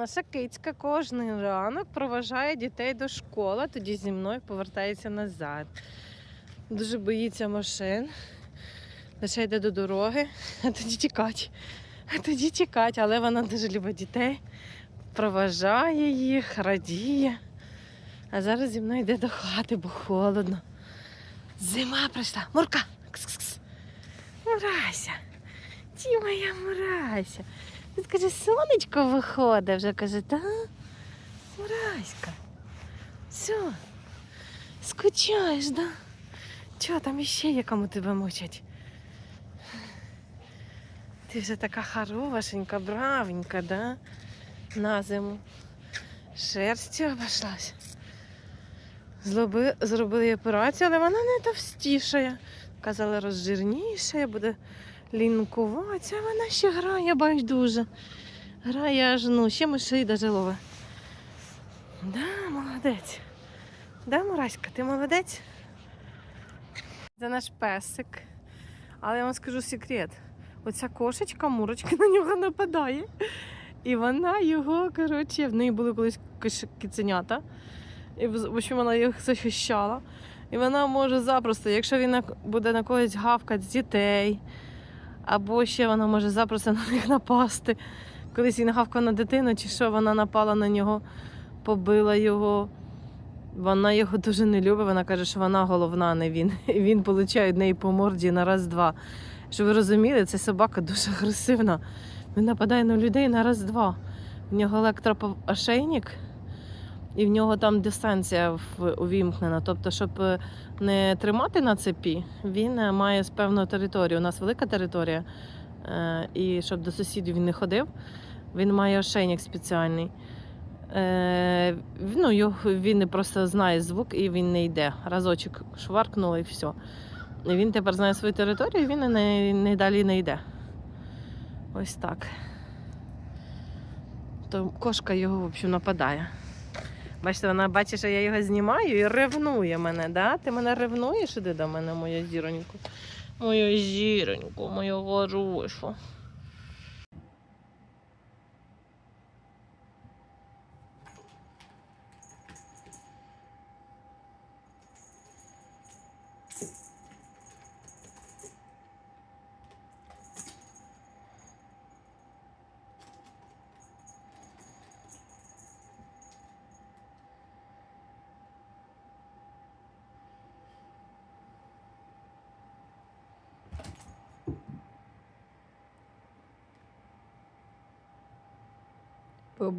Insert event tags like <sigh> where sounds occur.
Наша кицька кожен ранок проважає дітей до школи, тоді зі мною повертається назад. Дуже боїться машин. Лише йде до дороги, а тоді тікать. А тоді тікать, але вона дуже любить дітей, проважає їх, радіє. А зараз зі мною йде до хати, бо холодно. Зима прийшла. Мурка! Кс-кс-кс. Мурася. Ті моя Мурася. Тут каже, сонечко виходить вже, каже, та Мураська. Все, скучаєш, да? Чого там іще є кому тебе мучать? Ти вже така хорошенька, бравенька, да? На зиму. Шерстю обошлась. Злоби, зробили операцію, але вона не товстішає. Казали, розжирнішає, буде лінкуватися, вона ще грає байдуже. Грає аж ну, ще мишей даже ловить. Да, молодець. Да, Мураська, ти молодець? Це наш песик. Але я вам скажу секрет. Оця кошечка, мурочка на нього нападає. І вона його, коротше, в неї були колись киценята. І в общем, вона їх захищала. І вона може запросто, якщо він буде на когось гавкати з дітей, або ще вона може запросто <laughs> на них напасти. Колись він гавкав на дитину, чи що вона напала на нього, побила його. Вона його дуже не любить. Вона каже, що вона головна, не він. Він получає від неї по морді на раз-два. Щоб ви розуміли, ця собака дуже агресивна. Він нападає на людей на раз-два. В нього електроошейник, і в нього там дистанція увімкнена. Тобто, щоб е, не тримати на цепі, він е, має з певну територію. У нас велика територія, е, і щоб до сусідів він не ходив, він має ошейник спеціальний. Ну, він просто знає звук і він не йде. Разочок шваркнуло і все. Він тепер знає свою територію, він не, не далі не йде. Ось так. То кошка його, в общем, нападає. Бачите, вона бачить, що я його знімаю і ревнує мене, да? Ти мене ревнуєш іди до мене, моя зіроньку. Моя зіроньку, мою хорошу. October.